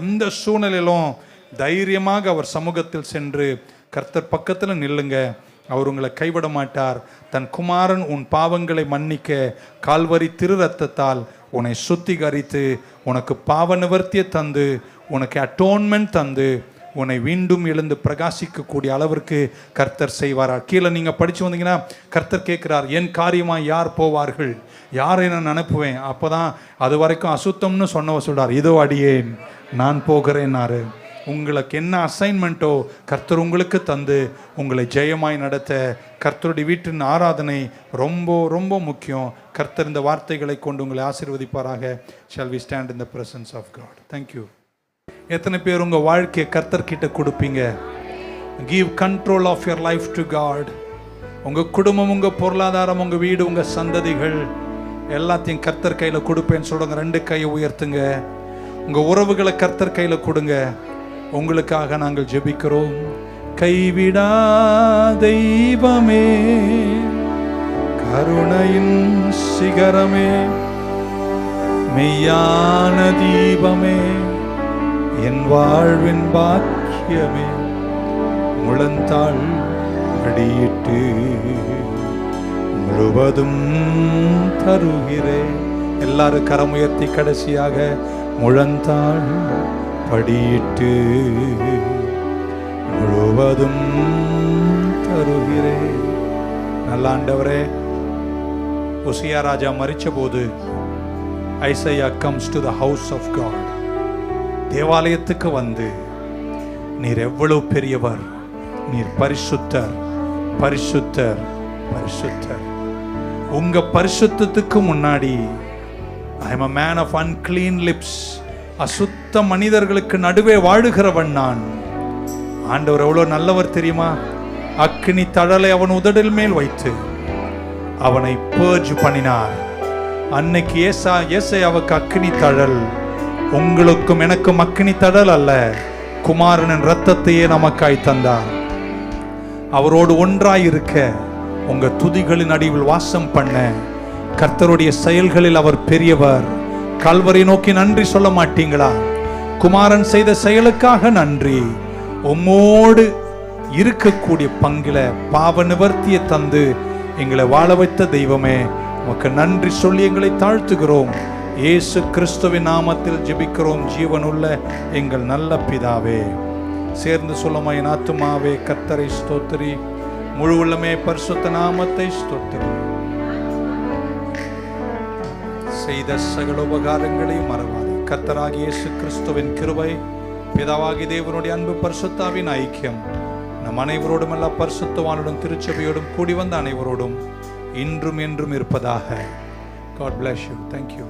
எந்த சூழ்நிலையிலும் தைரியமாக அவர் சமூகத்தில் சென்று கர்த்தர் பக்கத்தில் நில்லுங்க. அவர் உங்களை கைவிட மாட்டார். தன் குமாரன் உன் பாவங்களை மன்னிக்க கால்வரி திரு ரத்தத்தால் உன்னை சுத்திகரித்து உனக்கு பாவ நிவர்த்தியை தந்து உனக்கு அட்டோன்மெண்ட் தந்து உன்னை மீண்டும் எழுந்து பிரகாசிக்கக்கூடிய அளவிற்கு கர்த்தர் செய்வாரா கீழே நீங்கள் படித்து வந்தீங்கன்னா கர்த்தர் கேட்குறார் என் காரியமாக யார் போவார்கள்? யாரை நான் அனுப்புவேன்? அப்போ தான் அது வரைக்கும் அசுத்தம்னு சொன்னவ சொல்கிறார் இதோ அடியேன் நான் போகிறேன்னாரு. உங்களுக்கு என்ன அசைன்மெண்ட்டோ கர்த்தர் உங்களுக்கு தந்து உங்களை ஜெயமாய் நடத்த கர்த்தருடைய வீட்டின் ஆராதனை ரொம்ப ரொம்ப முக்கியம். கர்த்தர் இந்த வார்த்தைகளை கொண்டு உங்களை ஆசீர்வதிப்பாராக. Shall we stand in the presence of God thank you எத்தனை பேர் உங்கள் வாழ்க்கையை கர்த்தர்கிட்ட கொடுப்பீங்க? Give control of your life to God உங்கள் குடும்பம் உங்கள் பொருளாதாரம் உங்கள் வீடு உங்கள் சந்ததிகள் எல்லாத்தையும் கர்த்தர் கையில் கொடுப்பேன்னு சொல்லுங்க. ரெண்டு கையை உயர்த்துங்க. உங்கள் உறவுகளை கர்த்தர் கையில் கொடுங்க. உங்களுக்காக நாங்கள் ஜெபிக்கிறோம். கைவிடா தெய்வமே கருணையின் சிகரமே மெய்யான தீபமே. என் வாழ்வின் பாக்கியமே முழந்தாள் அடியிட்டு முழுவதும் தருகிறேன் எல்லாரும் கரம் உயர்த்தி கடைசியாக முழந்தாள் படியிட்டு முழுவதும் தருகிறேன் நல்லாண்டவரே உசியா ராஜா மறிச்ச போது Isaiah comes to the house of God தேவாலயத்துக்கு வந்து நீர் எவ்வளவு பெரியவர்? நீர் பரிசுத்தர் பரிசுத்தர் பரிசுத்தர். உங்க பரிசுத்தத்துக்கு முன்னாடி I am a man of unclean lips அசுத்த மனிதர்களுக்கு நடுவே வாழுகிறவன் நான். ஆண்டவர் எவ்வளோ நல்லவர் தெரியுமா? அக்னி தழலை அவன் உதடில் மேல் வைத்து அவனை பேர்ஜ் பண்ணினார். அன்னைக்கு ஏசா ஏசை அவக்கு அக்னி தழல். உங்களுக்கும் எனக்கும் அக்னி தடல் அல்ல. குமாரனின் ரத்தத்தையே நமக்காய் தந்தார். அவரோடு ஒன்றாய் இருக்க உங்க துதிகளின் அடிவில் வாசம் பண்ண கர்த்தருடைய செயல்களில் அவர் பெரியவர். கல்வரை நோக்கி நன்றி சொல்ல மாட்டீங்களா? குமாரன் செய்த செயலுக்காக நன்றி. உம்மோடு இருக்கக்கூடிய பங்கில பாவ நிவர்த்தியை தந்து எங்களை வாழ வைத்த தெய்வமே உமக்கு நன்றி சொல்லி எங்களை தாழ்த்துகிறோம். இயேசு கிறிஸ்துவின் நாமத்தில் ஜெபிக்கிறோம். ஜீவனுள்ள எங்கள் நல்ல பிதாவே சேர்ந்து சொல்லுமா என் ஆத்துமாவே கத்தரை ஸ்தோத்திரி. முழு உள்ளமே பரிசுத்த நாமத்தை ஸ்தோத்திரி. செய்த சகல உபகாரங்களையும் மறவாது. கத்தராகி இயேசு கிறிஸ்துவின் கிருபை பிதாவாகி தேவனுடைய அன்பு பரிசுத்தாவின் ஐக்கியம் நம் அனைவரோடும் எல்லா பரிசுத்தவானுடன் திருச்சபையோடும் கூடி வந்த அனைவரோடும் இன்றும் என்றும் இருப்பதாக. God bless you. Thank you.